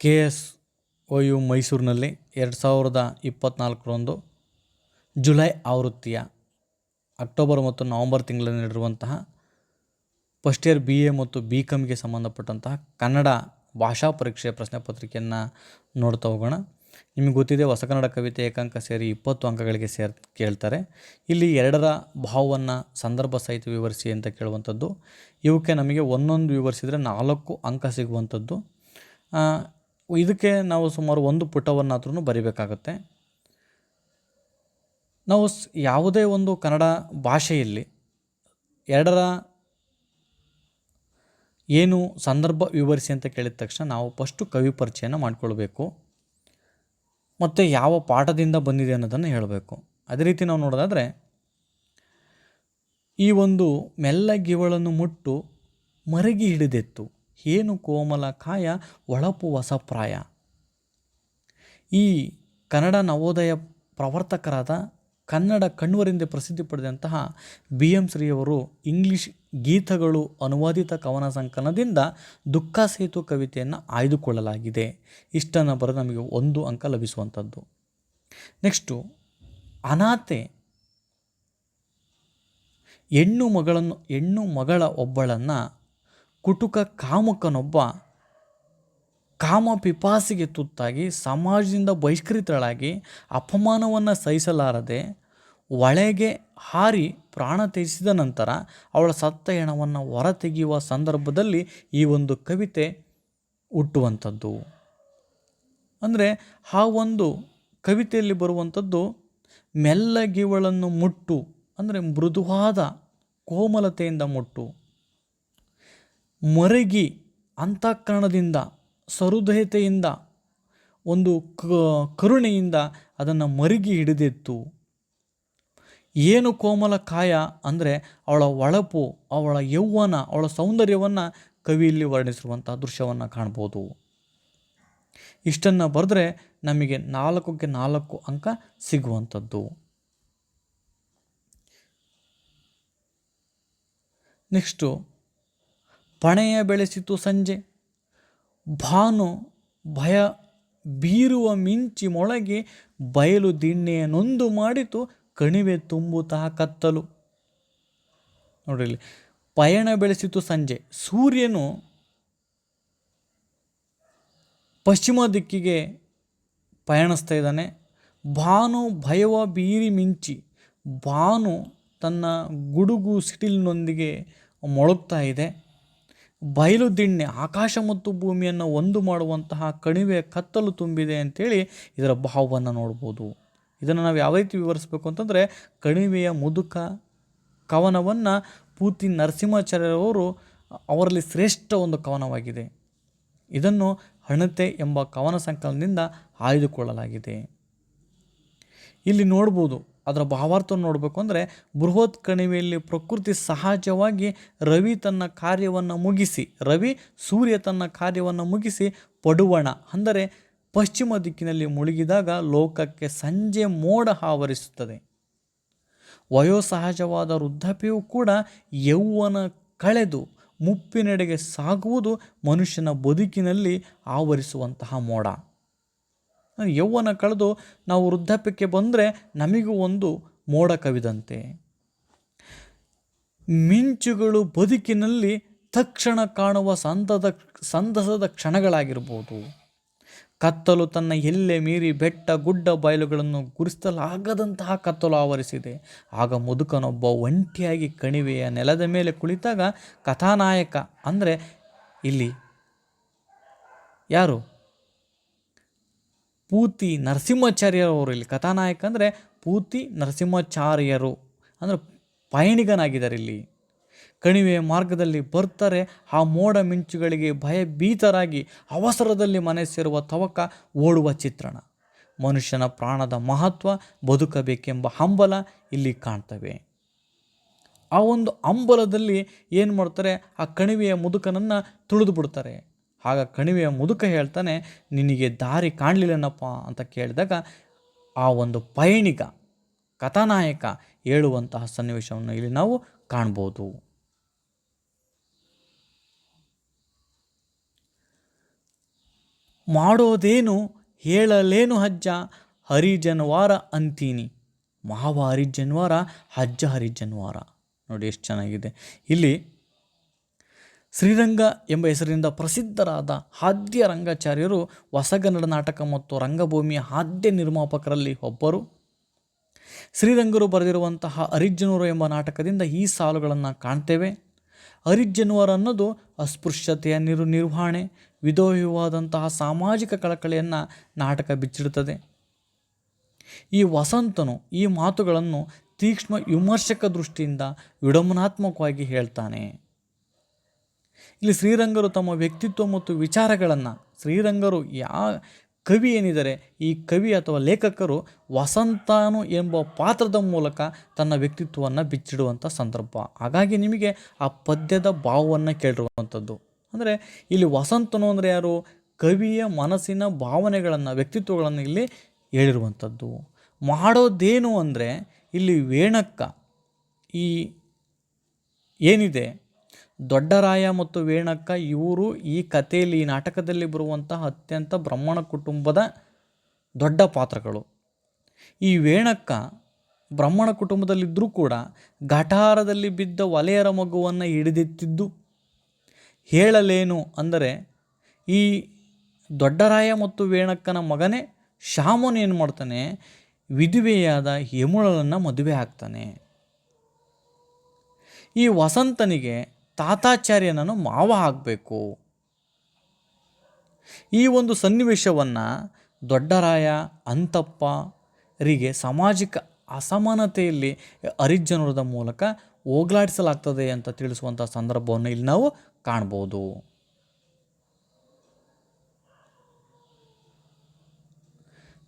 K S O U ಮೈಸೂರಿನಲ್ಲಿ ಎರಡು ಸಾವಿರದ ಇಪ್ಪತ್ತ್ನಾಲ್ಕರಂದು ಜುಲೈ ಆವೃತ್ತಿಯ ಅಕ್ಟೋಬರ್ ಮತ್ತು ನವಂಬರ್ ತಿಂಗಳಲ್ಲಿ ನಡೆದಿರುವಂತಹ ಫಸ್ಟ್ ಇಯರ್ ಬಿ ಎ ಮತ್ತು ಬಿ ಕಾಮ್ಗೆ ಸಂಬಂಧಪಟ್ಟಂತಹ ಕನ್ನಡ ಭಾಷಾ ಪರೀಕ್ಷೆಯ ಪ್ರಶ್ನೆ ಪತ್ರಿಕೆಯನ್ನು ನೋಡ್ತಾ ಹೋಗೋಣ. ನಿಮಗೆ ಗೊತ್ತಿದೆ ಹೊಸ ಕನ್ನಡ ಕವಿತೆ ಏಕಾಂಕ ಸೇರಿ ಇಪ್ಪತ್ತು ಅಂಕಗಳಿಗೆ ಸೇರ್ ಕೇಳ್ತಾರೆ. ಇಲ್ಲಿ ಎರಡರ ಭಾವವನ್ನು ಸಂದರ್ಭ ಸಹಿತ ವಿವರಿಸಿ ಅಂತ ಕೇಳುವಂಥದ್ದು. ಇವಕ್ಕೆ ನಮಗೆ ಒಂದೊಂದು ವಿವರಿಸಿದರೆ ನಾಲ್ಕು ಅಂಕ ಸಿಗುವಂಥದ್ದು. ಇದಕ್ಕೆ ನಾವು ಸುಮಾರು ಒಂದು ಪುಟವನ್ನಾದ್ರೂ ಬರಿಬೇಕಾಗತ್ತೆ. ನಾವು ಯಾವುದೇ ಒಂದು ಕನ್ನಡ ಭಾಷೆಯಲ್ಲಿ ಎರಡರ ಏನು ಸಂದರ್ಭ ವಿವರಿಸಿ ಅಂತ ಕೇಳಿದ ತಕ್ಷಣ ನಾವು ಫಸ್ಟು ಕವಿ ಪರಿಚಯನ ಮಾಡಿಕೊಳ್ಬೇಕು. ಮತ್ತು ಯಾವ ಪಾಠದಿಂದ ಬಂದಿದೆ ಅನ್ನೋದನ್ನು ಹೇಳಬೇಕು. ಅದೇ ರೀತಿ ನಾವು ನೋಡೋದಾದರೆ ಈ ಒಂದು ಮೆಲ್ಲಗಿವಳನ್ನು ಮುಟ್ಟು ಮರಗಿ ಹಿಡಿದೆತ್ತು. ಏನು ಕೋಮಲ ಕಾಯ ಒಳಪು ವಸಪ್ರಾಯ. ಈ ಕನ್ನಡ ನವೋದಯ ಪ್ರವರ್ತಕರಾದ ಕನ್ನಡ ಕಣ್ವರಿಂದ ಪ್ರಸಿದ್ಧಿ ಪಡೆದಂತಹ ಬಿ ಎಂ ಶ್ರೀಯವರು ಇಂಗ್ಲಿಷ್ ಗೀತಗಳು ಅನುವಾದಿತ ಕವನ ಸಂಕಲನದಿಂದ ದುಃಖ ಸೇತು ಕವಿತೆಯನ್ನು ಆಯ್ದುಕೊಳ್ಳಲಾಗಿದೆ. ಇಷ್ಟನ್ನು ಬರೆದು ನಮಗೆ ಒಂದು ಅಂಕ ಲಭಿಸುವಂಥದ್ದು. ನೆಕ್ಸ್ಟು ಅನಾಥೆ ಹೆಣ್ಣು ಮಗಳನ್ನು, ಹೆಣ್ಣು ಮಗಳ ಒಬ್ಬಳನ್ನು ಕುಟುಕ ಕಾಮಕನೊಬ್ಬ ಕಾಮ ಪಿಪಾಸಿಗೆ ತುತ್ತಾಗಿ ಸಮಾಜದಿಂದ ಬಹಿಷ್ಕೃತಳಾಗಿ ಅಪಮಾನವನ್ನು ಸಹಿಸಲಾರದೆ ಒಳಗೆ ಹಾರಿ ಪ್ರಾಣ ತ್ಯಜಿಸಿದ ನಂತರ ಅವಳ ಸತ್ತ ಹೆಣವನ್ನು ಹೊರತೆಗೆಯುವ ಸಂದರ್ಭದಲ್ಲಿ ಈ ಒಂದು ಕವಿತೆ ಹುಟ್ಟುವಂಥದ್ದು. ಅಂದರೆ ಆ ಒಂದು ಕವಿತೆಯಲ್ಲಿ ಬರುವಂಥದ್ದು, ಮೆಲ್ಲಗಿವಳನ್ನು ಮುಟ್ಟು, ಅಂದರೆ ಮೃದುವಾದ ಕೋಮಲತೆಯಿಂದ ಮುಟ್ಟು. ಮರಗಿ ಅಂತಃಕರಣದಿಂದ, ಸಹೃದಯತೆಯಿಂದ, ಒಂದು ಕರುಣೆಯಿಂದ ಅದನ್ನು ಮರುಗಿ ಹಿಡಿದಿತ್ತು. ಏನು ಕೋಮಲ ಕಾಯ ಅಂದರೆ ಅವಳ ಒಳಪು, ಅವಳ ಯೌವನ ಅವಳ ಸೌಂದರ್ಯವನ್ನು ಕವಿಯಲ್ಲಿ ವರ್ಣಿಸಿರುವಂಥ ದೃಶ್ಯವನ್ನು ಕಾಣ್ಬೋದು. ಇಷ್ಟನ್ನು ಬರೆದ್ರೆ ನಮಗೆ ನಾಲ್ಕಕ್ಕೆ ನಾಲ್ಕು ಅಂಕ ಸಿಗುವಂಥದ್ದು. ನೆಕ್ಸ್ಟು ಪಣೆಯ ಬೆಳೆಸಿತು ಸಂಜೆ. ಭಾನು ಭಯ ಬೀರುವ ಮಿಂಚಿ ಮೊಳಗೆ ಬಯಲು ದಿಣ್ಣೆಯ ನೊಂದು ಮಾಡಿತು, ಕಣಿವೆ ತುಂಬುತ್ತಾ ಕತ್ತಲು. ನೋಡಿರಲಿ ಪಯಣ ಬೆಳೆಸಿತು ಸಂಜೆ. ಸೂರ್ಯನು ಪಶ್ಚಿಮ ದಿಕ್ಕಿಗೆ ಪಯಣಿಸ್ತಾ ಇದ್ದಾನೆ. ಭಾನು ಭಯವ ಬೀರಿ ಮಿಂಚಿ. ಭಾನು ತನ್ನ ಗುಡುಗು ಸಿಟಿಲಿನೊಂದಿಗೆ ಮೊಳಗ್ತಾ ಇದೆ. ಬಯಲು ದಿಣ್ಣೆ, ಆಕಾಶ ಮತ್ತು ಭೂಮಿಯನ್ನು ಒಂದು ಮಾಡುವಂತಹ ಕಣಿವೆ ಕತ್ತಲು ತುಂಬಿದೆ ಅಂತೇಳಿ ಇದರ ಭಾವವನ್ನು ನೋಡ್ಬೋದು. ಇದನ್ನು ನಾವು ಯಾವ ರೀತಿ ವಿವರಿಸಬೇಕು ಅಂತಂದರೆ, ಕಣಿವೆಯ ಮುದುಕ ಕವನವನ್ನು ಪೂತಿ ನರಸಿಂಹಾಚಾರ್ಯರವರು ಅವರಲ್ಲಿ ಶ್ರೇಷ್ಠ ಒಂದು ಕವನವಾಗಿದೆ. ಇದನ್ನು ಹಣತೆ ಎಂಬ ಕವನ ಸಂಕಲನದಿಂದ ಆಯ್ದುಕೊಳ್ಳಲಾಗಿದೆ. ಇಲ್ಲಿ ನೋಡ್ಬೋದು ಅದರ ಭಾವಾರ್ಥ ನೋಡಬೇಕು ಅಂದರೆ ಬೃಹತ್ ಕಣಿವೆಯಲ್ಲಿ ಪ್ರಕೃತಿ ಸಹಜವಾಗಿ ರವಿ ತನ್ನ ಕಾರ್ಯವನ್ನು ಮುಗಿಸಿ, ರವಿ ಸೂರ್ಯ ತನ್ನ ಕಾರ್ಯವನ್ನು ಮುಗಿಸಿ ಪಡುವಣ. ಅಂದರೆ ಪಶ್ಚಿಮ ದಿಕ್ಕಿನಲ್ಲಿ ಮುಳುಗಿದಾಗ ಲೋಕಕ್ಕೆ ಸಂಜೆ ಮೋಡ ಆವರಿಸುತ್ತದೆ ವಯೋಸಹಜವಾದ ವೃದ್ಧಾಪ್ಯವು ಕೂಡ ಯೌವನ ಕಳೆದು ಮುಪ್ಪಿನೆಡೆಗೆ ಸಾಗುವುದು ಮನುಷ್ಯನ ಬದುಕಿನಲ್ಲಿ ಆವರಿಸುವಂತಹ ಮೋಡ. ಯೌವನ ಕಳೆದು ನಾವು ವೃದ್ಧಾಪ್ಯಕ್ಕೆ ಬಂದರೆ ನಮಗೂ ಒಂದು ಮೋಡ ಕವಿದಂತೆ. ಮಿಂಚುಗಳು ಬದುಕಿನಲ್ಲಿ ತಕ್ಷಣ ಕಾಣುವ ಸಂತದ, ಸಂತಸದ ಕ್ಷಣಗಳಾಗಿರ್ಬೋದು. ಕತ್ತಲು ತನ್ನ ಎಲ್ಲೆ ಮೀರಿ ಬೆಟ್ಟ, ಗುಡ್ಡ ಬಯಲುಗಳನ್ನು ಗುರಿಸಲಾಗದಂತಹ ಕತ್ತಲು ಆವರಿಸಿದೆ. ಆಗ ಮುದುಕನೊಬ್ಬ ಒಂಟಿಯಾಗಿ ಕಣಿವೆಯ ನೆಲದ ಮೇಲೆ ಕುಳಿತಾಗ ಕಥಾನಾಯಕ ಅಂದರೆ ಇಲ್ಲಿ ಯಾರು? ಪೂತಿ ನರಸಿಂಹಾಚಾರ್ಯರವರು ಇಲ್ಲಿ ಕಥಾನಾಯಕ ಅಂದರೆ ಪೂತಿ ನರಸಿಂಹಾಚಾರ್ಯರು. ಅಂದರೆ ಪಯಣಿಗನಾಗಿದ್ದಾರೆ ಇಲ್ಲಿ. ಕಣಿವೆಯ ಮಾರ್ಗದಲ್ಲಿ ಬರ್ತಾರೆ, ಆ ಮೋಡ ಮಿಂಚುಗಳಿಗೆ ಭಯಭೀತರಾಗಿ ಅವಸರದಲ್ಲಿ ಮನೆ ಸೇರುವ ತವಕ ಓಡುವ ಚಿತ್ರಣ. ಮನುಷ್ಯನ ಪ್ರಾಣದ ಮಹತ್ವ ಬದುಕಬೇಕೆಂಬ ಹಂಬಲ ಇಲ್ಲಿ ಕಾಣ್ತವೆ. ಆ ಒಂದು ಹಂಬಲದಲ್ಲಿ ಏನು ಮಾಡ್ತಾರೆ, ಆ ಕಣಿವೆಯ ಮುದುಕನನ್ನು ತುಳಿದು ಬಿಡ್ತಾರೆ. ಆಗ ಕಣಿವೆಯ ಮುದುಕ ಹೇಳ್ತಾನೆ, ನಿನಗೆ ದಾರಿ ಕಾಣಲಿಲ್ಲನಪ್ಪ ಅಂತ ಕೇಳಿದಾಗ ಆ ಒಂದು ಪಯಣಿಗ ಕಥಾನಾಯಕ ಹೇಳುವಂತಹ ಸನ್ನಿವೇಶವನ್ನು ಇಲ್ಲಿ ನಾವು ಕಾಣ್ಬೋದು. ಮಾಡೋದೇನು ಹೇಳಲೇನು ಹಜ್ಜ ಹರಿಜನ್ವಾರ ಅಂತೀನಿ. ಮಾವ ಹರಿಜನ್ವಾರ ಹಜ್ಜ ಹರಿಜನ್ವಾರ. ನೋಡಿ ಎಷ್ಟು ಚೆನ್ನಾಗಿದೆ. ಇಲ್ಲಿ ಶ್ರೀರಂಗ ಎಂಬ ಹೆಸರಿನಿಂದ ಪ್ರಸಿದ್ಧರಾದ ಆದ್ಯ ರಂಗಾಚಾರ್ಯರು ಹೊಸಗನ್ನಡ ನಾಟಕ ಮತ್ತು ರಂಗಭೂಮಿಯ ಆದ್ಯ ನಿರ್ಮಾಪಕರಲ್ಲಿ ಒಬ್ಬರು. ಶ್ರೀರಂಗರು ಬರೆದಿರುವಂತಹ ಅರಿಜ್ಜನೂರು ಎಂಬ ನಾಟಕದಿಂದ ಈ ಸಾಲುಗಳನ್ನು ಕಾಣ್ತೇವೆ. ಅರಿಜ್ಜನೂರು ಅನ್ನೋದು ಅಸ್ಪೃಶ್ಯತೆಯ ನಿರು ನಿರ್ವಹಣೆ ವಿಧೋಹವಾದಂತಹ ಸಾಮಾಜಿಕ ಕಳಕಳಿಯನ್ನು ನಾಟಕ ಬಿಚ್ಚಿಡುತ್ತದೆ ಈ ವಸಂತನು ಈ ಮಾತುಗಳನ್ನು ತೀಕ್ಷ್ಣ ವಿಮರ್ಶಕ ದೃಷ್ಟಿಯಿಂದ ವಿಡಂಬನಾತ್ಮಕವಾಗಿ ಹೇಳ್ತಾನೆ. ಇಲ್ಲಿ ಶ್ರೀರಂಗರು ತಮ್ಮ ವ್ಯಕ್ತಿತ್ವ ಮತ್ತು ವಿಚಾರಗಳನ್ನು ಶ್ರೀರಂಗರು ಯಾ ಕವಿ ಏನಿದ್ದಾರೆ, ಈ ಕವಿ ಅಥವಾ ಲೇಖಕರು ವಸಂತಾನು ಎಂಬ ಪಾತ್ರದ ಮೂಲಕ ತನ್ನ ವ್ಯಕ್ತಿತ್ವವನ್ನು ಬಿಚ್ಚಿಡುವಂಥ ಸಂದರ್ಭ. ಹಾಗಾಗಿ ನಿಮಗೆ ಆ ಪದ್ಯದ ಭಾವವನ್ನು ಕೇಳಿರುವಂಥದ್ದು ಅಂದರೆ ಇಲ್ಲಿ ವಸಂತನು ಅಂದರೆ ಯಾರು? ಕವಿಯ ಮನಸ್ಸಿನ ಭಾವನೆಗಳನ್ನು, ವ್ಯಕ್ತಿತ್ವಗಳನ್ನು ಇಲ್ಲಿ ಹೇಳಿರುವಂಥದ್ದು ಮಾಡೋದೇನು ಅಂದರೆ ಇಲ್ಲಿ ವೇಣಕ್ಕ ಈ ಏನಿದೆ? ದೊಡ್ಡರಾಯ ಮತ್ತು ವೇಣಕ್ಕ ಇವರು ಈ ಕಥೆಯಲ್ಲಿ, ಈ ನಾಟಕದಲ್ಲಿ ಬರುವಂತಹ ಅತ್ಯಂತ ಬ್ರಹ್ಮಣ ಕುಟುಂಬದ ದೊಡ್ಡ ಪಾತ್ರಗಳು. ಈ ವೇಣಕ್ಕ ಬ್ರಹ್ಮಣ ಕುಟುಂಬದಲ್ಲಿದ್ದರೂ ಕೂಡ ಘಟಾರದಲ್ಲಿ ಬಿದ್ದ ಒಲೆಯರ ಮಗುವನ್ನು ಹಿಡಿದಿತ್ತಿದ್ದು ಹೇಳಲೇನು ಅಂದರೆ, ಈ ದೊಡ್ಡರಾಯ ಮತ್ತು ವೇಣಕ್ಕನ ಮಗನೇ ಶಾಮನು ಏನು ಮಾಡ್ತಾನೆ, ವಿಧುವೆಯಾದ ಯಮುಳನ್ನು ಮದುವೆ ಆಗ್ತಾನೆ ಈ ವಸಂತನಿಗೆ ತಾತಾಚಾರ್ಯನನ್ನು ಮಾವ ಆಗಬೇಕು. ಈ ಒಂದು ಸನ್ನಿವೇಶವನ್ನು ದೊಡ್ಡರಾಯ ಅಂತಪ್ಪರಿಗೆ ಸಾಮಾಜಿಕ ಅಸಮಾನತೆಯಲ್ಲಿ ಹರಿಜನರದ ಮೂಲಕ ಹೋಗ್ಲಾಡಿಸಲಾಗ್ತದೆ ಅಂತ ತಿಳಿಸುವಂಥ ಸಂದರ್ಭವನ್ನು ಇಲ್ಲಿ ನಾವು ಕಾಣ್ಬೋದು.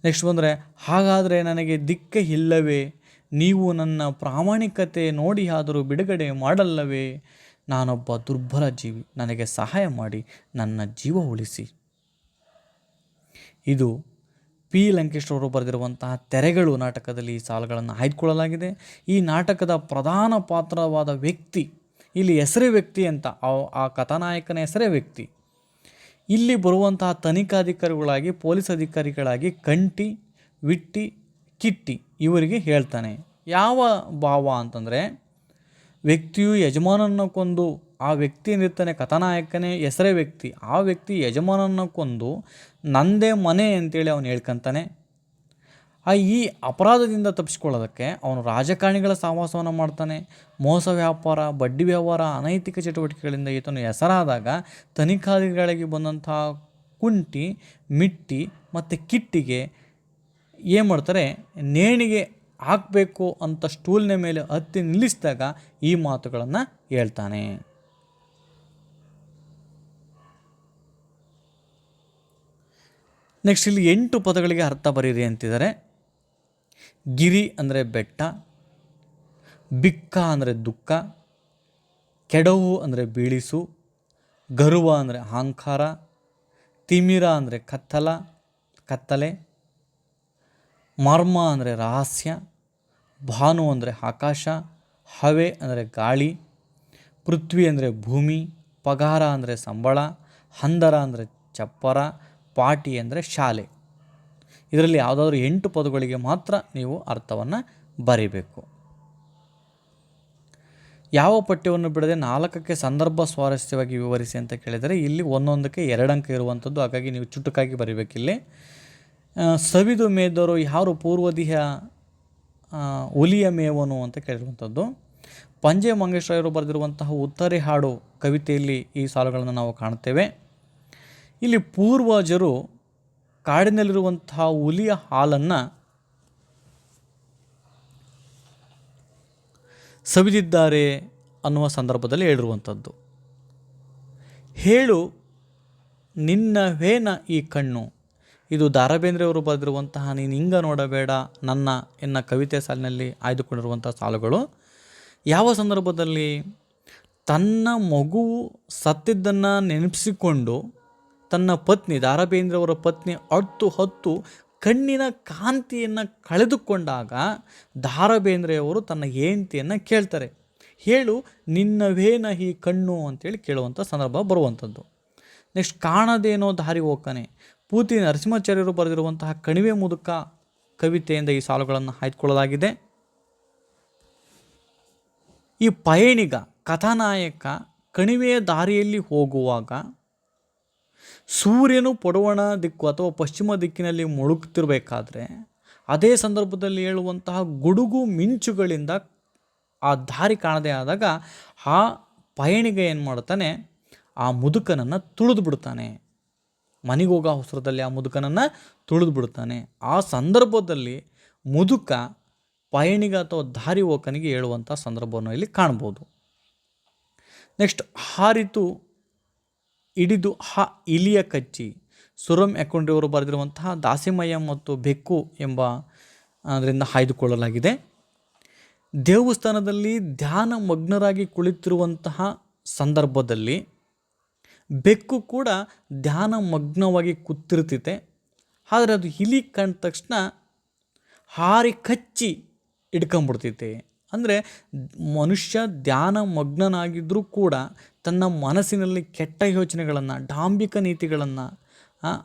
ನೆಕ್ಸ್ಟ್ ಬಂದರೆ, ಹಾಗಾದರೆ ನನಗೆ ದಿಕ್ಕ ಇಲ್ಲವೇ? ನೀವು ನನ್ನ ಪ್ರಾಮಾಣಿಕತೆ ನೋಡಿ ಆದರೂ ಬಿಡುಗಡೆ ಮಾಡಲ್ಲವೇ? ನಾನೊಬ್ಬ ದುರ್ಬಲ ಜೀವಿ. ನನಗೆ ಸಹಾಯ ಮಾಡಿ, ನನ್ನ ಜೀವ ಉಳಿಸಿ. ಇದು ಪಿ. ಲಂಕೇಶ್ ಅವರು ಬರೆದಿರುವಂತಹ ತೆರೆಗಳು ನಾಟಕದಲ್ಲಿ ಈ ಸಾಲುಗಳನ್ನು ಆಯ್ದುಕೊಳ್ಳಲಾಗಿದೆ ಈ ನಾಟಕದ ಪ್ರಧಾನ ಪಾತ್ರವಾದ ವ್ಯಕ್ತಿ, ಇಲ್ಲಿ ಹೆಸರೇ ವ್ಯಕ್ತಿ ಅಂತ, ಆ- ಕಥಾನಾಯಕನ ಹೆಸರೇ ವ್ಯಕ್ತಿ. ಇಲ್ಲಿ ಬರುವಂತಹ ತನಿಖಾಧಿಕಾರಿಗಳಾಗಿ ಪೊಲೀಸ್ ಅಧಿಕಾರಿಗಳಾಗಿ ಕಂಟಿ, ವಿಟ್ಟಿ, ಕಿಟ್ಟಿ ಇವರಿಗೆ ಹೇಳ್ತಾನೆ. ಯಾವ ಭಾವ ಅಂತಂದರೆ ವ್ಯಕ್ತಿಯು ಯಜಮಾನನ ಕೊಂದು ಆ ವ್ಯಕ್ತಿ ಏನಿರ್ತಾನೆ ಕಥಾನಾಯಕನೇ ಹೆಸರೇ ವ್ಯಕ್ತಿ, ಆ ವ್ಯಕ್ತಿ ಯಜಮಾನನ ಕೊಂದು ನಂದೇ ಮನೆ ಅಂತೇಳಿ ಅವನು ಹೇಳ್ಕೊಂತಾನೆ. ಆ ಈ ಅಪರಾಧದಿಂದ ತಪ್ಪಿಸ್ಕೊಳ್ಳೋದಕ್ಕೆ ಅವನು ರಾಜಕಾರಣಿಗಳ ಸಹವಾಸವನ್ನು ಮಾಡ್ತಾನೆ. ಮೋಸ ವ್ಯಾಪಾರ, ಬಡ್ಡಿ ವ್ಯವಹಾರ, ಅನೈತಿಕ ಚಟುವಟಿಕೆಗಳಿಂದ ಈತನು ಹೆಸರಾದಾಗ ತನಿಖಾಧಿಕಾರಿಗಳಿಗೆ ಬಂದಂತಹ ಕುಂಟಿ, ಮಿಟ್ಟಿ ಮತ್ತು ಕಿಟ್ಟಿಗೆ ಏನು ಮಾಡ್ತಾರೆ, ನೇಣಿಗೆ ಹಾಕಬೇಕು ಅಂತ ಸ್ಟೂಲ್ನ ಮೇಲೆ ಹತ್ತಿ ನಿಲ್ಲಿಸಿದಾಗ ಈ ಮಾತುಗಳನ್ನು ಹೇಳ್ತಾನೆ. ನೆಕ್ಸ್ಟ್ ಇಲ್ಲಿ ಎಂಟು ಪದಗಳಿಗೆ ಅರ್ಥ ಬರೀರಿ ಅಂತಿದ್ದಾರೆ. ಗಿರಿ ಅಂದರೆ ಬೆಟ್ಟ, ಬಿಕ್ಕ ಅಂದರೆ ದುಃಖ, ಕೆಡವು ಅಂದರೆ ಬೀಳಿಸು, ಗರ್ವ ಅಂದರೆ ಅಹಂಕಾರ, ತಿಮಿರ ಅಂದರೆ ಕತ್ತಲ, ಕತ್ತಲೆ, ಮರ್ಮ ಅಂದರೆ ರಹಸ್ಯ ಭಾನು ಅಂದರೆ ಆಕಾಶ, ಹವೆ ಅಂದರೆ ಗಾಳಿ, ಪೃಥ್ವಿ ಅಂದರೆ ಭೂಮಿ, ಪಗಾರ ಅಂದರೆ ಸಂಬಳ, ಹಂದರ ಅಂದರೆ ಚಪ್ಪರ, ಪಾಟಿ ಅಂದರೆ ಶಾಲೆ. ಇದರಲ್ಲಿ ಯಾವುದಾದ್ರೂ ಎಂಟು ಪದಗಳಿಗೆ ಮಾತ್ರ ನೀವು ಅರ್ಥವನ್ನು ಬರೀಬೇಕು. ಯಾವ ಪಠ್ಯವನ್ನು ಬಿಡದೆ ನಾಲ್ಕಕ್ಕೆ ಸಂದರ್ಭ ಸ್ವಾರಸ್ಯವಾಗಿ ವಿವರಿಸಿ ಅಂತ ಕೇಳಿದರೆ ಇಲ್ಲಿ ಒಂದೊಂದಕ್ಕೆ ಎರಡು ಅಂಕ ಇರುವಂಥದ್ದು, ಹಾಗಾಗಿ ನೀವು ಚುಟುಕಾಗಿ ಬರೀಬೇಕಿಲ್ಲಿ. ಸವಿದು ಮೇದರು ಯಾರು ಪೂರ್ವದಿಹ ಹುಲಿಯ ಮೇವನು ಅಂತ ಕೇಳಿರುವಂಥದ್ದು. ಪಂಜೆ ಮಂಗೇಶ್ವರರು ಬರೆದಿರುವಂತಹ ಉತ್ತರೆ ಹಾಡು ಕವಿತೆಯಲ್ಲಿ ಈ ಸಾಲುಗಳನ್ನು ನಾವು ಕಾಣ್ತೇವೆ ಇಲ್ಲಿ ಪೂರ್ವಜರು ಕಾಡಿನಲ್ಲಿರುವಂತಹ ಹುಲಿಯ ಹಾಲನ್ನು ಸವಿದಿದ್ದಾರೆ ಅನ್ನುವ ಸಂದರ್ಭದಲ್ಲಿ ಹೇಳಿರುವಂಥದ್ದು. ಹೇಳು ನಿನ್ನವೇನ ಈ ಕಣ್ಣು ಇದು ದಾರಬೇಂದ್ರೆಯವರು ಬರೆದಿರುವಂತಹ ನೀನು ಹಿಂಗ ನೋಡಬೇಡ ನನ್ನ ಎನ್ನ ಕವಿತೆ ಸಾಲಿನಲ್ಲಿ ಆಯ್ದುಕೊಂಡಿರುವಂಥ ಸಾಲುಗಳು. ಯಾವ ಸಂದರ್ಭದಲ್ಲಿ ತನ್ನ ಮಗುವು ಸತ್ತಿದ್ದನ್ನು ನೆನಪಿಸಿಕೊಂಡು ತನ್ನ ಪತ್ನಿ ದಾರಬೇಂದ್ರವರ ಪತ್ನಿ ಹತ್ತು ಹತ್ತು ಕಣ್ಣಿನ ಕಾಂತಿಯನ್ನು ಕಳೆದುಕೊಂಡಾಗ ದಾರಬೇಂದ್ರೆಯವರು ತನ್ನ ಹೆಂಡತಿಯನ್ನು ಕೇಳ್ತಾರೆ. ಹೇಳು ನಿನ್ನವೇನ ಈ ಕಣ್ಣು ಅಂತೇಳಿ ಕೇಳುವಂಥ ಸಂದರ್ಭ ಬರುವಂಥದ್ದು ನೆಕ್ಸ್ಟ್, ಕಾಣದೇನೋ ದಾರಿ ಹೋಗ್ತಾನೆ ಪೂತಿ ನರಸಿಂಹಾಚಾರ್ಯರು ಬರೆದಿರುವಂತಹ ಕಣಿವೆ ಮುದುಕ ಕವಿತೆಯಿಂದ ಈ ಸಾಲುಗಳನ್ನು ಆಯ್ದುಕೊಳ್ಳಲಾಗಿದೆ ಈ ಪಯಣಿಗ, ಕಥಾನಾಯಕ ಕಣಿವೆಯ ದಾರಿಯಲ್ಲಿ ಹೋಗುವಾಗ ಸೂರ್ಯನು ಪಡುವಣ ದಿಕ್ಕು ಅಥವಾ ಪಶ್ಚಿಮ ದಿಕ್ಕಿನಲ್ಲಿ ಮುಳುಗ್ತಿರಬೇಕಾದ್ರೆ ಅದೇ ಸಂದರ್ಭದಲ್ಲಿ ಹೇಳುವಂತಹ ಗುಡುಗು ಮಿಂಚುಗಳಿಂದ ಆ ದಾರಿ ಕಾಣದೇ ಆದಾಗ ಆ ಪಯಣಿಗ ಏನು ಮಾಡ್ತಾನೆ ಆ ಮುದುಕನನ್ನು ತುಳಿದು ಬಿಡ್ತಾನೆ ಮನೆಗೆ ಹೋಗೋ ಅವಸರದಲ್ಲಿ ಆ ಮುದುಕನನ್ನು ತುಳಿದು ಬಿಡ್ತಾನೆ ಆ ಸಂದರ್ಭದಲ್ಲಿ ಮುದುಕ ಪಯಣಿಗ ಅಥವಾ ದಾರಿ ಹೋಕನಿಗೆ ಹೇಳುವಂಥ ಸಂದರ್ಭವನ್ನು ಇಲ್ಲಿ ಕಾಣ್ಬೋದು. ನೆಕ್ಸ್ಟ್ ಹಾರಿತು, ಹಿಡಿದು, ಹ, ಇಲಿಯ ಕಚ್ಚಿ. ಸುರಂ ಎಕ್ಕೊಂಡ್ರಿಯವರು ಬರೆದಿರುವಂತಹ ದಾಸಿಮಯ್ಯ ಮತ್ತು ಬೆಕ್ಕು ಎಂಬ, ಅದರಿಂದ ಹಾಯ್ದುಕೊಳ್ಳಲಾಗಿದೆ. ದೇವಸ್ಥಾನದಲ್ಲಿ ಧ್ಯಾನ ಮಗ್ನರಾಗಿ ಕುಳಿತಿರುವಂತಹ ಸಂದರ್ಭದಲ್ಲಿ ಬೆಕ್ಕು ಕೂಡ ಧ್ಯಾನ ಮಗ್ನವಾಗಿ ಕೂತಿರ್ತೈತೆ ಆದರೆ ಅದು ಇಲಿ ಕಂಡ ತಕ್ಷಣ ಹಾರಿ ಕಚ್ಚಿ ಹಿಡ್ಕೊಂಬಿಡ್ತೈತೆ ಅಂದರೆ ಮನುಷ್ಯ ಧ್ಯಾನ ಮಗ್ನನಾಗಿದ್ದರೂ ಕೂಡ ತನ್ನ ಮನಸ್ಸಿನಲ್ಲಿ ಕೆಟ್ಟ ಯೋಚನೆಗಳನ್ನು ಡಾಂಬಿಕ ನೀತಿಗಳನ್ನು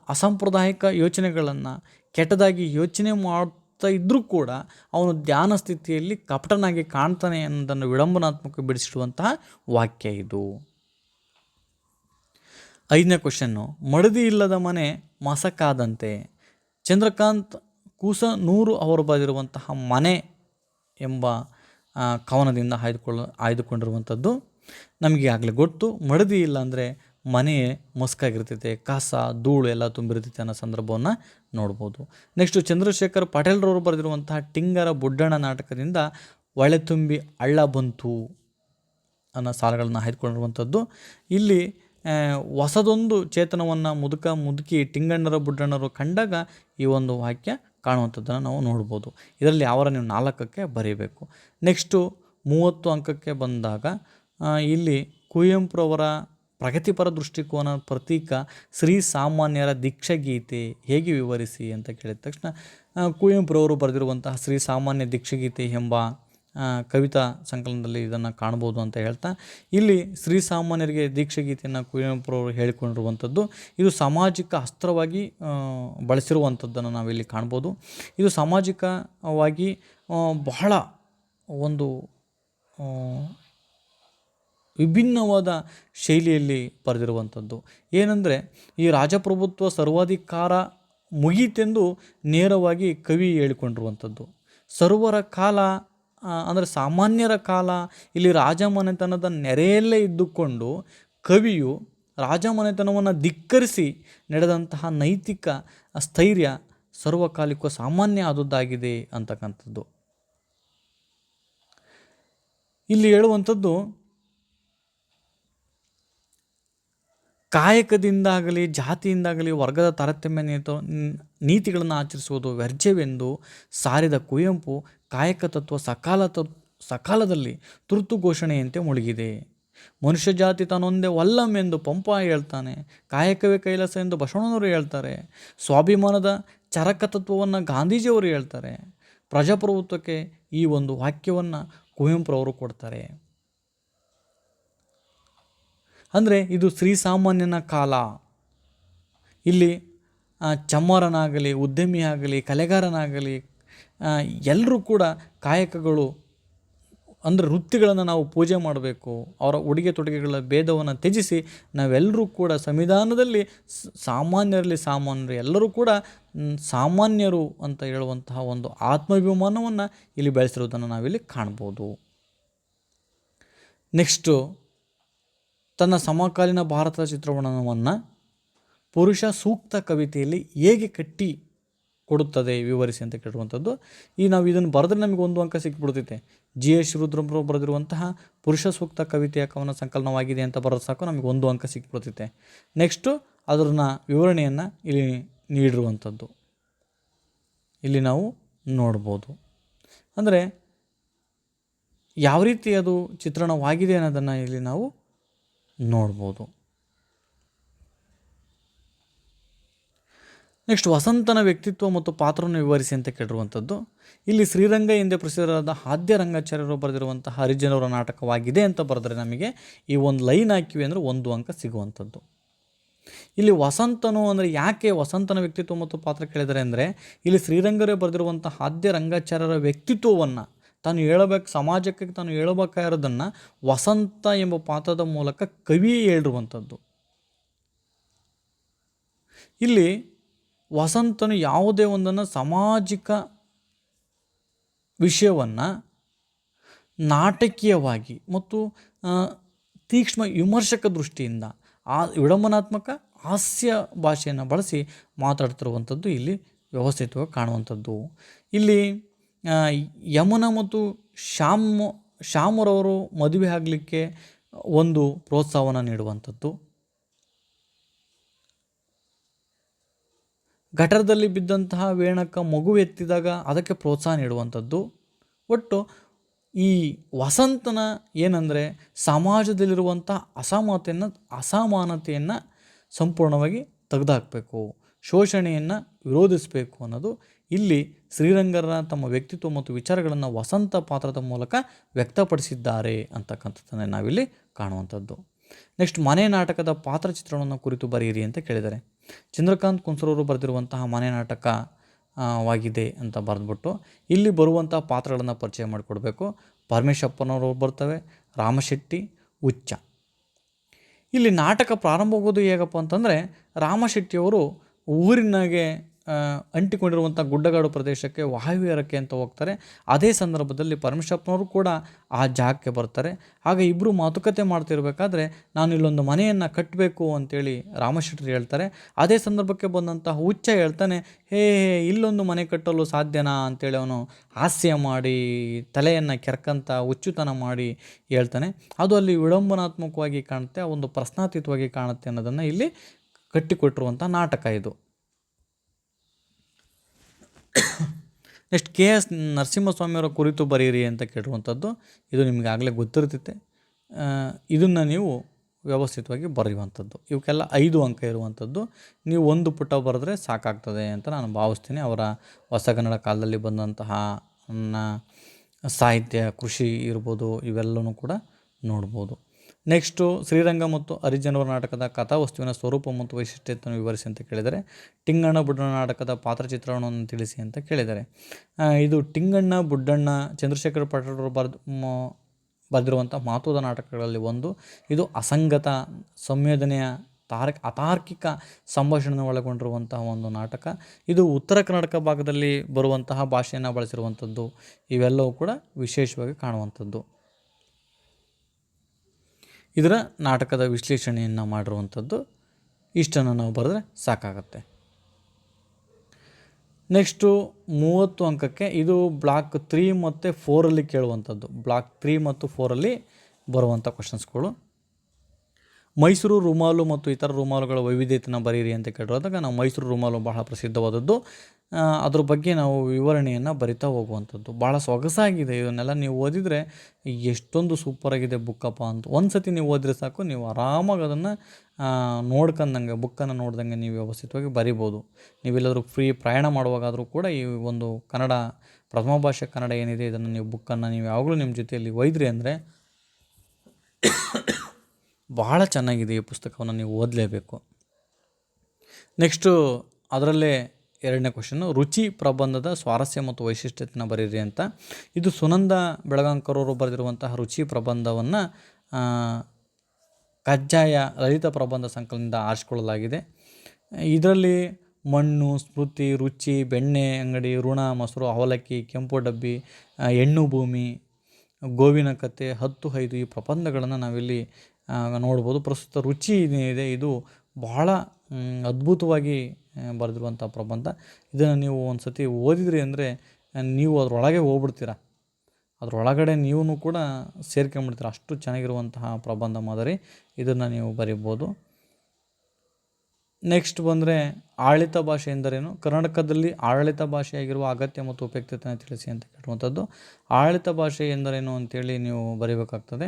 ಅಸಾಂಪ್ರದಾಯಿಕ ಯೋಚನೆಗಳನ್ನು, ಕೆಟ್ಟದಾಗಿ ಯೋಚನೆ ಮಾಡ್ತಾ ಇದ್ದರೂ ಕೂಡ ಅವನು ಧ್ಯಾನ ಸ್ಥಿತಿಯಲ್ಲಿ ಕಪಟನಾಗಿ ಕಾಣ್ತಾನೆ ಅನ್ನೋದನ್ನು ವಿಡಂಬನಾತ್ಮಕ ಬಿಡಿಸಿಡುವಂತಹ ವಾಕ್ಯ ಇದು. ಐದನೇ ಕ್ವಶನ್ನು, ಮಡದಿ ಇಲ್ಲದ ಮನೆ ಮಸಕಾದಂತೆ ಚಂದ್ರಕಾಂತ್ ಕೂಸನೂರು ಅವರು ಬರೆದಿರುವಂತಹ ಮನೆ ಎಂಬ ಕವನದಿಂದ ಆಯ್ದುಕೊಳ್ಳ, ಆಯ್ದುಕೊಂಡಿರುವಂಥದ್ದು ನಮಗೆ ಆಗಲೇ ಗೊತ್ತು. ಮಡದಿ ಇಲ್ಲ ಅಂದರೆ ಮನೆ ಮಸ್ಕಾಗಿರ್ತೈತೆ, ಕಸ, ಧೂಳು ಎಲ್ಲ ತುಂಬಿರ್ತೈತೆ ಅನ್ನೋ ಸಂದರ್ಭವನ್ನು ನೋಡ್ಬೋದು. ನೆಕ್ಸ್ಟು ಚಂದ್ರಶೇಖರ್ ಪಾಟೀಲ್ರವರು ಬರೆದಿರುವಂತಹ ಟಿಂಗರ ಬುಡ್ಡಣ ನಾಟಕದಿಂದ ಒಳೆ ತುಂಬಿ ಹಳ್ಳ ಬಂತು ಅನ್ನೋ ಸಾಲಗಳನ್ನು ಆಯ್ದುಕೊಂಡಿರುವಂಥದ್ದು. ಇಲ್ಲಿ ಹೊಸದೊಂದು ಚೇತನವನ್ನು ಮುದುಕ, ಮುದುಕಿ, ಟಿಂಗಣ್ಣರ ಬುಡ್ಡಣ್ಣರು ಕಂಡಾಗ ಈ ಒಂದು ವಾಕ್ಯ ಕಾಣುವಂಥದ್ದನ್ನು ನಾವು ನೋಡ್ಬೋದು. ಇದರಲ್ಲಿ ಯಾವರ ನೀವು ನಾಲ್ಕಕ್ಕೆ ಬರೀಬೇಕು. ನೆಕ್ಸ್ಟು ಮೂವತ್ತು ಅಂಕಕ್ಕೆ ಬಂದಾಗ ಇಲ್ಲಿ ಕುವೆಂಪುರವರ ಪ್ರಗತಿಪರ ದೃಷ್ಟಿಕೋನ ಪ್ರತೀಕ ಶ್ರೀ ಸಾಮಾನ್ಯರ ದೀಕ್ಷಗೀತೆ ಹೇಗೆ ವಿವರಿಸಿ ಅಂತ ಕೇಳಿದ ತಕ್ಷಣ ಕುವೆಂಪುರವರು ಬರೆದಿರುವಂತಹ ಶ್ರೀ ಸಾಮಾನ್ಯ ದೀಕ್ಷಗೀತೆ ಎಂಬ ಕವಿತಾ ಸಂಕಲನದಲ್ಲಿ ಇದನ್ನು ಕಾಣ್ಬೋದು ಅಂತ ಹೇಳ್ತಾ, ಇಲ್ಲಿ ಶ್ರೀ ಸಾಮಾನ್ಯರಿಗೆ ದೀಕ್ಷಾಗೀತೆಯನ್ನು ಕುವೆಂಪುರವರು ಹೇಳಿಕೊಂಡಿರುವಂಥದ್ದು, ಇದು ಸಾಮಾಜಿಕ ಅಸ್ತ್ರವಾಗಿ ಬಳಸಿರುವಂಥದ್ದನ್ನು ನಾವಿಲ್ಲಿ ಕಾಣ್ಬೋದು ಇದು ಸಾಮಾಜಿಕವಾಗಿ ಬಹಳ ಒಂದು ವಿಭಿನ್ನವಾದ ಶೈಲಿಯಲ್ಲಿ ಬರೆದಿರುವಂಥದ್ದು. ಏನಂದರೆ, ಈ ರಾಜಪ್ರಭುತ್ವ ಸರ್ವಾಧಿಕಾರ ಮುಗೀತೆಂದು ನೇರವಾಗಿ ಕವಿ ಹೇಳಿಕೊಂಡಿರುವಂಥದ್ದು. ಸರ್ವರ ಕಾಲ ಅಂದರೆ ಸಾಮಾನ್ಯರ ಕಾಲ, ಇಲ್ಲಿ ರಾಜಮನೆತನದ ನೆರೆಯಲ್ಲೇ ಇದ್ದುಕೊಂಡು ಕವಿಯು ರಾಜಮನೆತನವನ್ನು ಧಿಕ್ಕರಿಸಿ ನಡೆದಂತಹ ನೈತಿಕ ಸ್ಥೈರ್ಯ ಸರ್ವಕಾಲಿಕ ಸಾಮಾನ್ಯ ಆದದ್ದಾಗಿದೆ ಅಂತಕ್ಕಂಥದ್ದು. ಇಲ್ಲಿ ಹೇಳುವಂಥದ್ದು, ಕಾಯಕದಿಂದಾಗಲಿ, ಜಾತಿಯಿಂದಾಗಲಿ, ವರ್ಗದ ತಾರತಮ್ಯ ನೀತ ನೀತಿಗಳನ್ನು ಆಚರಿಸುವುದು ವ್ಯರ್ಜವೆಂದು ಸಾರಿದ ಕುವೆಂಪು ಕಾಯಕ ತತ್ವ ಸಕಾಲ ಸಕಾಲದಲ್ಲಿ ತುರ್ತು ಘೋಷಣೆಯಂತೆ ಮುಳುಗಿದೆ. ಮನುಷ್ಯ ಜಾತಿ ತಾನೊಂದೇ ಎಂದು ಪಂಪ ಹೇಳ್ತಾನೆ. ಕಾಯಕವೇ ಕೈಲಾಸ ಎಂದು ಬಸವಣ್ಣನವರು ಹೇಳ್ತಾರೆ. ಸ್ವಾಭಿಮಾನದ ಚರಕ ತತ್ವವನ್ನು ಗಾಂಧೀಜಿಯವರು ಹೇಳ್ತಾರೆ. ಪ್ರಜಾಪ್ರಭುತ್ವಕ್ಕೆ ಈ ಒಂದು ವಾಕ್ಯವನ್ನು ಕುವೆಂಪುರವರು ಕೊಡ್ತಾರೆ. ಅಂದರೆ ಇದು ಶ್ರೀಸಾಮಾನ್ಯನ ಕಾಲ. ಇಲ್ಲಿ ಚಮ್ಮರನಾಗಲಿ, ಉದ್ಯಮಿಯಾಗಲಿ, ಕಲೆಗಾರನಾಗಲಿ ಎಲ್ಲರೂ ಕೂಡ ಕಾಯಕಗಳು ಅಂದರೆ ವೃತ್ತಿಗಳನ್ನು ನಾವು ಪೂಜೆ ಮಾಡಬೇಕು, ಅವರ ಉಡುಗೆ ತೊಡುಗೆಗಳ ಭೇದವನ್ನು ತ್ಯಜಿಸಿ ನಾವೆಲ್ಲರೂ ಕೂಡ ಸಂವಿಧಾನದಲ್ಲಿ ಸಾಮಾನ್ಯರಲ್ಲಿ ಸಾಮಾನ್ಯರು ಎಲ್ಲರೂ ಕೂಡ ಸಾಮಾನ್ಯರು ಅಂತ ಹೇಳುವಂತಹ ಒಂದು ಆತ್ಮಾಭಿಮಾನವನ್ನು ಇಲ್ಲಿ ಬೆಳೆಸಿರೋದನ್ನು ನಾವಿಲ್ಲಿ ಕಾಣ್ಬೋದು ನೆಕ್ಸ್ಟು ತನ್ನ ಸಮಕಾಲೀನ ಭಾರತದ ಚಿತ್ರಣವನ್ನು ಪುರುಷ ಸೂಕ್ತ ಕವಿತೆಯಲ್ಲಿ ಹೇಗೆ ಕಟ್ಟಿ ಕೊಡುತ್ತದೆ ವಿವರಿಸಿ ಅಂತ ಕೇಳುವಂಥದ್ದು ಈ ನಾವು ಇದನ್ನು ಬರೆದ್ರೆ ನಮಗೆ ಒಂದು ಅಂಕ ಸಿಕ್ಬಿಡ್ತೈತೆ. ಜಿ ಎಸ್ ರುದ್ರಪ್ರಭು ಬರೆದಿರುವಂತಹ ಪುರುಷ ಸೂಕ್ತ ಕವಿತೆಯ ಕವನ ಸಂಕಲನವಾಗಿದೆ ಅಂತ ಬರೋದು ಸಾಕು, ನಮಗೆ ಒಂದು ಅಂಕ ಸಿಕ್ಬಿಡ್ತೈತೆ. ನೆಕ್ಸ್ಟು ಅದನ್ನ ವಿವರಣೆಯನ್ನು ಇಲ್ಲಿ ನೀಡಿರುವಂಥದ್ದು. ಇಲ್ಲಿ ನಾವು ನೋಡ್ಬೋದು. ಅಂದರೆ ಯಾವ ರೀತಿ ಅದು ಚಿತ್ರಣವಾಗಿದೆ ಅನ್ನೋದನ್ನು ಇಲ್ಲಿ ನಾವು ನೋಡ್ಬೋದು. ನೆಕ್ಸ್ಟ್ ವಸಂತನ ವ್ಯಕ್ತಿತ್ವ ಮತ್ತು ಪಾತ್ರವನ್ನು ವಿವರಿಸಿ ಅಂತ ಕೇಳಿರುವಂಥದ್ದು. ಇಲ್ಲಿ ಶ್ರೀರಂಗ ಎಂದೇ ಪ್ರಸಿದ್ಧರಾದ ಆದ್ಯ ರಂಗಾಚಾರ್ಯರು ಬರೆದಿರುವಂತಹ ಹರಿಜನವರ ನಾಟಕವಾಗಿದೆ ಅಂತ ಬರೆದ್ರೆ ನಮಗೆ ಈ ಒಂದು ಲೈನ್ ಹಾಕಿವಿ ಅಂದರೆ ಒಂದು ಅಂಕ ಸಿಗುವಂಥದ್ದು. ಇಲ್ಲಿ ವಸಂತನು ಅಂದರೆ ಯಾಕೆ ವಸಂತನ ವ್ಯಕ್ತಿತ್ವ ಮತ್ತು ಪಾತ್ರ ಕೇಳಿದರೆ ಅಂದರೆ ಇಲ್ಲಿ ಶ್ರೀರಂಗರೇ ಬರೆದಿರುವಂಥ ಆದ್ಯ ರಂಗಾಚಾರ್ಯರ ವ್ಯಕ್ತಿತ್ವವನ್ನು ತಾನು ಹೇಳಬೇಕು, ಸಮಾಜಕ್ಕೆ ತಾನು ಹೇಳಬೇಕಾಗಿರೋದನ್ನು ವಸಂತ ಎಂಬ ಪಾತ್ರದ ಮೂಲಕ ಕವಿ ಹೇಳಿರುವಂಥದ್ದು. ಇಲ್ಲಿ ವಸಂತನು ಯಾವುದೇ ಒಂದನ್ನು ಸಾಮಾಜಿಕ ವಿಷಯವನ್ನು ನಾಟಕೀಯವಾಗಿ ಮತ್ತು ತೀಕ್ಷ್ಣ ವಿಮರ್ಶಕ ದೃಷ್ಟಿಯಿಂದ, ಆ ವಿಡಂಬನಾತ್ಮಕ ಹಾಸ್ಯ ಭಾಷೆಯನ್ನು ಬಳಸಿ ಮಾತಾಡ್ತಿರುವಂಥದ್ದು ಇಲ್ಲಿ ವ್ಯವಸ್ಥಿತವಾಗಿ ಕಾಣುವಂಥದ್ದು. ಇಲ್ಲಿ ಯಮುನ ಮತ್ತು ಶ್ಯಾಮ್, ಶ್ಯಾಮರವರು ಮದುವೆ ಆಗಲಿಕ್ಕೆ ಒಂದು ಪ್ರೋತ್ಸಾಹವನ್ನು ನೀಡುವಂಥದ್ದು. ಗಟರದಲ್ಲಿ ಬಿದ್ದಂತಹ ವೇಣಕ್ಕ ಮಗು ಎತ್ತಿದಾಗ ಅದಕ್ಕೆ ಪ್ರೋತ್ಸಾಹ ನೀಡುವಂಥದ್ದು. ಒಟ್ಟು ಈ ವಸಂತನ ಏನಂದರೆ ಸಮಾಜದಲ್ಲಿರುವಂಥ ಅಸಮಾನತೆಯನ್ನು ಅಸಮಾನತೆಯನ್ನು ಸಂಪೂರ್ಣವಾಗಿ ತೆಗೆದುಹಾಕಬೇಕು ಶೋಷಣೆಯನ್ನು ವಿರೋಧಿಸಬೇಕು ಅನ್ನೋದು ಇಲ್ಲಿ ಶ್ರೀರಂಗರ ತಮ್ಮ ವ್ಯಕ್ತಿತ್ವ ಮತ್ತು ವಿಚಾರಗಳನ್ನು ವಸಂತ ಪಾತ್ರದ ಮೂಲಕ ವ್ಯಕ್ತಪಡಿಸಿದ್ದಾರೆ ಅಂತಕ್ಕಂಥದ್ದನ್ನು ನಾವಿಲ್ಲಿ ಕಾಣುವಂಥದ್ದು. ನೆಕ್ಸ್ಟ್ ಮನೆ ನಾಟಕದ ಪಾತ್ರ ಚಿತ್ರಣವನ್ನು ಕುರಿತು ಬರೆಯಿರಿ ಅಂತ ಕೇಳಿದ್ದಾರೆ. ಚಂದ್ರಕಾಂತ್ ಕುಂಸರವರು ಬರೆದಿರುವಂತಹ ಮನೆ ನಾಟಕ ವಾಗಿದೆ ಅಂತ ಬರೆದ್ಬಿಟ್ಟು ಇಲ್ಲಿ ಬರುವಂಥ ಪಾತ್ರಗಳನ್ನು ಪರಿಚಯ ಮಾಡಿಕೊಡ್ಬೇಕು. ಪರಮೇಶಪ್ಪನವರು ಬರ್ತವೆ, ರಾಮಶೆಟ್ಟಿ ಉಚ್ಚ ಇಲ್ಲಿ ನಾಟಕ ಪ್ರಾರಂಭ ಹೇಗಪ್ಪ ಅಂತಂದರೆ ರಾಮಶೆಟ್ಟಿಯವರು ಊರಿನಾಗೆ ಅಂಟಿಕೊಂಡಿರುವಂಥ ಗುಡ್ಡಗಾಡು ಪ್ರದೇಶಕ್ಕೆ ವಾಯುವಿಹಾರಕ್ಕೆ ಅಂತ ಹೋಗ್ತಾರೆ. ಅದೇ ಸಂದರ್ಭದಲ್ಲಿ ಪರಮೇಶ್ವರಪ್ಪನವರು ಕೂಡ ಆ ಜಾಗಕ್ಕೆ ಬರ್ತಾರೆ. ಆಗ ಇಬ್ಬರು ಮಾತುಕತೆ ಮಾಡ್ತಿರ್ಬೇಕಾದ್ರೆ ನಾನು ಇಲ್ಲೊಂದು ಮನೆಯನ್ನು ಕಟ್ಟಬೇಕು ಅಂತೇಳಿ ರಾಮಶೆಟ್ಟರು ಹೇಳ್ತಾರೆ. ಅದೇ ಸಂದರ್ಭಕ್ಕೆ ಬಂದಂತಹ ಹುಚ್ಚ ಹೇಳ್ತಾನೆ, ಹೇ, ಇಲ್ಲೊಂದು ಮನೆ ಕಟ್ಟಲು ಸಾಧ್ಯನಾ? ಅಂತೇಳಿ ಅವನು ಹಾಸ್ಯ ಮಾಡಿ, ತಲೆಯನ್ನು ಕೆರ್ಕಂತ ಹುಚ್ಚುತನ ಮಾಡಿ ಹೇಳ್ತಾನೆ. ಅದು ಅಲ್ಲಿ ವಿಡಂಬನಾತ್ಮಕವಾಗಿ ಕಾಣುತ್ತೆ ಒಂದು ಪ್ರಶ್ನಾತೀತವಾಗಿ ಕಾಣುತ್ತೆ ಅನ್ನೋದನ್ನು ಇಲ್ಲಿ ಕಟ್ಟಿಕೊಟ್ಟಿರುವಂಥ ನಾಟಕ ಇದು. ನೆಕ್ಸ್ಟ್ ಕೆ ಎಸ್ ನರಸಿಂಹಸ್ವಾಮಿಯವರ ಕುರಿತು ಬರೀರಿ ಅಂತ ಕೇಳಿರುವಂಥದ್ದು, ಇದು ನಿಮಗೆ ಆಗಲೇ ಗೊತ್ತಿರ್ತೈತೆ ಇದನ್ನು ನೀವು ವ್ಯವಸ್ಥಿತವಾಗಿ ಬರೆಯುವಂಥದ್ದು. ಇವಕ್ಕೆಲ್ಲ ಐದು ಅಂಕ ಇರುವಂಥದ್ದು. ನೀವು ಒಂದು ಪುಟ ಬರೆದ್ರೆ ಸಾಕಾಗ್ತದೆ ಅಂತ ನಾನು ಭಾವಿಸ್ತೀನಿ. ಅವರ ಹೊಸಗನ್ನಡ ಕಾಲದಲ್ಲಿ ಬಂದಂತಹ ಸಾಹಿತ್ಯ, ಕೃಷಿ ಇರ್ಬೋದು ಇವೆಲ್ಲವೂ ಕೂಡ ನೋಡ್ಬೋದು. ನೆಕ್ಸ್ಟು ಶ್ರೀರಂಗ ಮತ್ತು ಹರಿಜನವರ ನಾಟಕದ ಕಥಾವಸ್ತುವಿನ ಸ್ವರೂಪ ಮತ್ತು ವೈಶಿಷ್ಟ್ಯತೆಯನ್ನು ವಿವರಿಸಿ ಅಂತ ಕೇಳಿದರೆ, ಟಿಂಗಣ್ಣ ಬುಡ್ಡಣ್ಣ ನಾಟಕದ ಪಾತ್ರಚಿತ್ರಣವನ್ನು ತಿಳಿಸಿ ಅಂತ ಕೇಳಿದ್ದಾರೆ ಇದು ಟಿಂಗಣ್ಣ ಬುಡ್ಡಣ್ಣ, ಚಂದ್ರಶೇಖರ ಪಟೇಲರು ಬರೆದು ಬರೆದಿರುವಂಥ ಮಹತ್ವದ ನಾಟಕಗಳಲ್ಲಿ ಒಂದು. ಇದು ಅಸಂಗತ ಸಂವೇದನೆಯ ತಾರ್ಕ, ಅತಾರ್ಕಿಕ ಸಂಭಾಷಣೆಯನ್ನು ಒಳಗೊಂಡಿರುವಂತಹ ಒಂದು ನಾಟಕ. ಇದು ಉತ್ತರ ಕರ್ನಾಟಕ ಭಾಗದಲ್ಲಿ ಬರುವಂತಹ ಭಾಷೆಯನ್ನು ಬಳಸಿರುವಂಥದ್ದು. ಇವೆಲ್ಲವೂ ಕೂಡ ವಿಶೇಷವಾಗಿ ಕಾಣುವಂಥದ್ದು. ಇದರ ನಾಟಕದ ವಿಶ್ಲೇಷಣೆಯನ್ನು ಮಾಡಿರುವಂಥದ್ದು ಇಷ್ಟನ್ನು ನಾವು ಬರೆದ್ರೆ ಸಾಕಾಗತ್ತೆ. ನೆಕ್ಸ್ಟು ಮೂವತ್ತು ಅಂಕಕ್ಕೆ ಇದು ಬ್ಲಾಕ್ ತ್ರೀ ಮತ್ತು ಫೋರಲ್ಲಿ ಕೇಳುವಂಥದ್ದು. ಬ್ಲಾಕ್ ತ್ರೀ ಮತ್ತು ಫೋರಲ್ಲಿ ಬರುವಂಥ ಕ್ವಶನ್ಸ್ಗಳು ಮೈಸೂರು ರುಮಾಲು ಮತ್ತು ಇತರ ರುಮಾಲುಗಳ ವೈವಿಧ್ಯತೆಯನ್ನು ಬರೀರಿ ಅಂತ ಕೇಳಿರೋದಾಗ ನಾವು ಮೈಸೂರು ರುಮಾಲು ಬಹಳ ಪ್ರಸಿದ್ಧವಾದದ್ದು. ಅದ್ರ ಬಗ್ಗೆ ನಾವು ವಿವರಣೆಯನ್ನು ಬರಿತಾ ಹೋಗುವಂಥದ್ದು. ಭಾಳ ಸೊಗಸಾಗಿದೆ ಇವನ್ನೆಲ್ಲ. ನೀವು ಓದಿದರೆ ಎಷ್ಟೊಂದು ಸೂಪರಾಗಿದೆ ಬುಕ್ಕಪ್ಪ ಅಂತ. ಒಂದು ಸತಿ ನೀವು ಓದಿದ್ರೆ ಸಾಕು, ನೀವು ಆರಾಮಾಗಿ ಅದನ್ನು ನೋಡ್ಕಂದಂಗೆ, ಬುಕ್ಕನ್ನು ನೋಡ್ದಂಗೆ ನೀವು ವ್ಯವಸ್ಥಿತವಾಗಿ ಬರಿಬೋದು. ನೀವೆಲ್ಲಾದರೂ ಫ್ರೀ ಪ್ರಯಾಣ ಮಾಡುವಾಗಾದರೂ ಕೂಡ ಈ ಒಂದು ಕನ್ನಡ, ಪ್ರಥಮ ಭಾಷೆ ಕನ್ನಡ ಏನಿದೆ, ಇದನ್ನು ನೀವು ಬುಕ್ಕನ್ನು ನೀವು ಯಾವಾಗಲೂ ನಿಮ್ಮ ಜೊತೆಯಲ್ಲಿ ಒಯ್ದ್ರಿ ಅಂದರೆ ಬಹಳ ಚೆನ್ನಾಗಿದೆ ಈ ಪುಸ್ತಕವನ್ನು ನೀವು ಓದಲೇಬೇಕು. ನೆಕ್ಸ್ಟು ಅದರಲ್ಲೇ ಎರಡನೇ ಕ್ವಶನ್ನು ರುಚಿ ಪ್ರಬಂಧದ ಸ್ವಾರಸ್ಯ ಮತ್ತು ವೈಶಿಷ್ಟ್ಯತೆಯನ್ನು ಬರೀರಿ ಅಂತ. ಇದು ಸುನಂದ ಬೆಳಗಾಂಕರವರು ಬರೆದಿರುವಂತಹ ರುಚಿ ಪ್ರಬಂಧವನ್ನು ಕಜ್ಜಾಯ ಲಲಿತ ಪ್ರಬಂಧ ಸಂಕಲನದಿಂದ ಆರಿಸಿಕೊಳ್ಳಲಾಗಿದೆ. ಇದರಲ್ಲಿ ಮಣ್ಣು, ಸ್ಮೃತಿ, ರುಚಿ, ಬೆಣ್ಣೆ, ಅಂಗಡಿ, ಋಣ, ಮೊಸರು, ಅವಲಕ್ಕಿ, ಕೆಂಪು ಡಬ್ಬಿ ಹೆಣ್ಣು ಭೂಮಿ, ಗೋವಿನ ಕತೆ, ಹತ್ತು ಐದು ಈ ಪ್ರಬಂಧಗಳನ್ನು ನಾವಿಲ್ಲಿ ನೋಡ್ಬೋದು. ಪ್ರಸ್ತುತ ರುಚಿ ಏನಿದೆ ಇದು. ಬಹಳ ಅದ್ಭುತವಾಗಿ ಬರೆದಿರುವಂಥ ಪ್ರಬಂಧ. ಇದನ್ನು ನೀವು ಒಂದು ಸತಿ ಓದಿದ್ರಿ ಅಂದರೆ ನೀವು ಅದರೊಳಗೆ ಹೋಗ್ಬಿಡ್ತೀರ. ಅದರೊಳಗಡೆ ನೀವು ಕೂಡ ಸೇರ್ಕೊಂಬಿಡ್ತೀರ ಅಷ್ಟು ಚೆನ್ನಾಗಿರುವಂತಹ ಪ್ರಬಂಧ ಮಾದರಿ ಇದನ್ನು ನೀವು ಬರಿಬೋದು. ನೆಕ್ಸ್ಟ್ ಬಂದರೆ ಆಡಳಿತ ಭಾಷೆ ಎಂದರೇನು? ಕರ್ನಾಟಕದಲ್ಲಿ ಆಡಳಿತ ಭಾಷೆಯಾಗಿರುವ ಅಗತ್ಯ ಮತ್ತು ಉಪಯುಕ್ತತೆಯನ್ನು ತಿಳಿಸಿ ಅಂತ ಕೇಳುವಂಥದ್ದು ಆಡಳಿತ ಭಾಷೆ ಎಂದರೇನು ಅಂತೇಳಿ ನೀವು ಬರೀಬೇಕಾಗ್ತದೆ.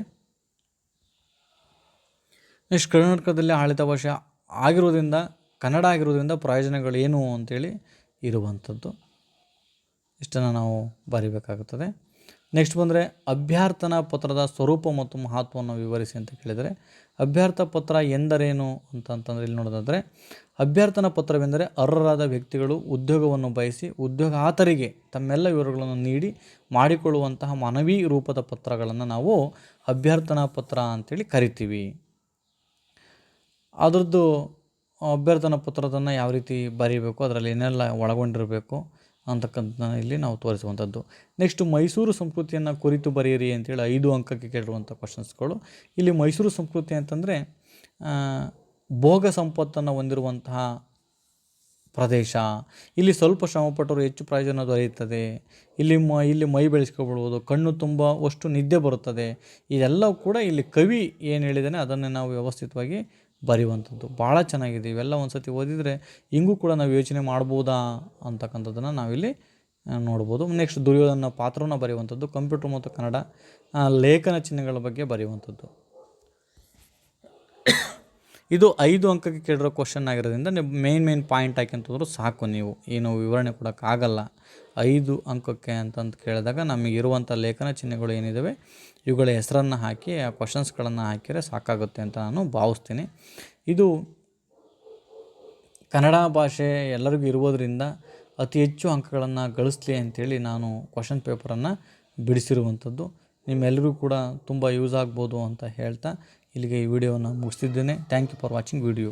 ನೆಕ್ಸ್ಟ್ ಕರ್ನಾಟಕದಲ್ಲಿ ಆಳಿತ ಭಾಷೆ ಆಗಿರೋದ್ರಿಂದ, ಕನ್ನಡ ಆಗಿರೋದ್ರಿಂದ ಪ್ರಯೋಜನಗಳು ಏನು ಅಂತೇಳಿ ಇರುವಂಥದ್ದು. ಇಷ್ಟನ್ನು ನಾವು ಬರಿಬೇಕಾಗುತ್ತದೆ. ನೆಕ್ಸ್ಟ್ ಬಂದರೆ, ಅಭ್ಯರ್ಥನಾ ಪತ್ರದ ಸ್ವರೂಪ ಮತ್ತು ಮಹತ್ವವನ್ನು ವಿವರಿಸಿ ಅಂತ ಕೇಳಿದರೆ, ಅಭ್ಯರ್ಥ ಪತ್ರ ಎಂದರೇನು ಅಂತಂತಂದರೆ ಇಲ್ಲಿ ನೋಡೋದಾದರೆ, ಅಭ್ಯರ್ಥನಾ ಪತ್ರವೆಂದರೆ ಅರ್ಹರಾದ ವ್ಯಕ್ತಿಗಳು ಉದ್ಯೋಗವನ್ನು ಬಯಸಿ, ಉದ್ಯೋಗಾತರಿಗೆ ತಮ್ಮೆಲ್ಲ ವಿವರಗಳನ್ನು ನೀಡಿ, ಮಾಡಿಕೊಳ್ಳುವಂತಹ ಮನವಿ ರೂಪದ ಪತ್ರಗಳನ್ನು ನಾವು ಅಭ್ಯರ್ಥನಾ ಪತ್ರ ಅಂತೇಳಿ ಕರಿತೀವಿ. ಅದರದ್ದು ಅಭ್ಯರ್ಥನಾ ಪತ್ರದನ್ನು ಯಾವ ರೀತಿ ಬರೀಬೇಕು, ಅದರಲ್ಲಿ ಏನೆಲ್ಲ ಒಳಗೊಂಡಿರಬೇಕು ಅಂತಕ್ಕಂಥ ಇಲ್ಲಿ ನಾವು ತೋರಿಸುವಂಥದ್ದು. ನೆಕ್ಸ್ಟ್ ಮೈಸೂರು ಸಂಸ್ಕೃತಿಯನ್ನು ಕುರಿತು ಬರೆಯಿರಿ ಅಂತೇಳಿ ಐದು ಅಂಕಕ್ಕೆ ಕೇಳಿರುವಂಥ ಕ್ವಶನ್ಸ್ಗಳು ಇಲ್ಲಿ ಮೈಸೂರು ಸಂಸ್ಕೃತಿ ಅಂತಂದರೆ ಭೋಗ ಸಂಪತ್ತನ್ನು ಹೊಂದಿರುವಂತಹ ಪ್ರದೇಶ. ಇಲ್ಲಿ ಸ್ವಲ್ಪ ಶ್ರಮಪಟ್ಟರು ಹೆಚ್ಚು ಪ್ರಯೋಜನ ದೊರೆಯುತ್ತದೆ. ಇಲ್ಲಿ ಮ, ಇಲ್ಲಿ ಮೈ ಬೆಳೆಸ್ಕೊಬಿಡ್ಬೋದು ಕಣ್ಣು ತುಂಬ ಅಷ್ಟು ನಿದ್ದೆ ಬರುತ್ತದೆ. ಇದೆಲ್ಲವೂ ಕೂಡ ಇಲ್ಲಿ ಕವಿ ಏನು ಹೇಳಿದ್ದಾನೆ ಅದನ್ನೇ ನಾವು ವ್ಯವಸ್ಥಿತವಾಗಿ ಬರೆಯುವಂಥದ್ದು. ಭಾಳ ಚೆನ್ನಾಗಿದೆ. ಇವೆಲ್ಲ ಒಂದು ಸತಿ ಓದಿದರೆ ಹಿಂಗೂ ಕೂಡ ನಾವು ಯೋಚನೆ ಮಾಡ್ಬೋದಾ ಅಂತಕ್ಕಂಥದ್ದನ್ನು ನಾವಿಲ್ಲಿ ನೋಡ್ಬೋದು. ನೆಕ್ಸ್ಟ್ ದುರ್ಯೋಧನ ಪಾತ್ರವನ್ನು ಬರೆಯುವಂಥದ್ದು, ಕಂಪ್ಯೂಟರ್ ಮತ್ತು ಕನ್ನಡ ಲೇಖನ ಚಿಹ್ನೆಗಳ ಬಗ್ಗೆ ಬರೆಯುವಂಥದ್ದು. ಇದು ಐದು ಅಂಕಕ್ಕೆ ಕೇಳಿರೋ ಕ್ವಶನ್ ಆಗಿರೋದ್ರಿಂದ ನೀವು ಮೇನ್ ಮೇನ್ ಪಾಯಿಂಟ್ ಹಾಕ್ಯಂತಂದ್ರು ಸಾಕು ನೀವು. ಏನು ವಿವರಣೆ ಕೊಡೋಕ್ಕಾಗಲ್ಲ ಐದು ಅಂಕಕ್ಕೆ ಅಂತಂತ ಕೇಳಿದಾಗ ನಮಗೆ ಇರುವಂಥ ಲೇಖನ ಚಿಹ್ನೆಗಳು ಏನಿದ್ದಾವೆ ಇವುಗಳ ಹೆಸರನ್ನು ಹಾಕಿ, ಆ ಕ್ವಶನ್ಸ್ಗಳನ್ನು ಹಾಕಿದರೆ ಸಾಕಾಗುತ್ತೆ ಅಂತ ನಾನು ಭಾವಿಸ್ತೀನಿ. ಇದು ಕನ್ನಡ ಭಾಷೆ ಎಲ್ಲರಿಗೂ ಇರುವುದರಿಂದ ಅತಿ ಹೆಚ್ಚು ಅಂಕಗಳನ್ನು ಗಳಿಸ್ಲಿ ಅಂಥೇಳಿ ನಾನು ಕ್ವಶನ್ ಪೇಪರನ್ನು ಬಿಡಿಸಿರುವಂಥದ್ದು ನಿಮ್ಮೆಲ್ಲರಿಗೂ ಕೂಡ ತುಂಬ ಯೂಸ್ ಆಗ್ಬೋದು ಅಂತ ಹೇಳ್ತಾ ಇಲ್ಲಿಗೆ ಈ ವಿಡಿಯೋವನ್ನು ಮುಗಿಸ್ತಿದ್ದೇನೆ. Thank you for watching video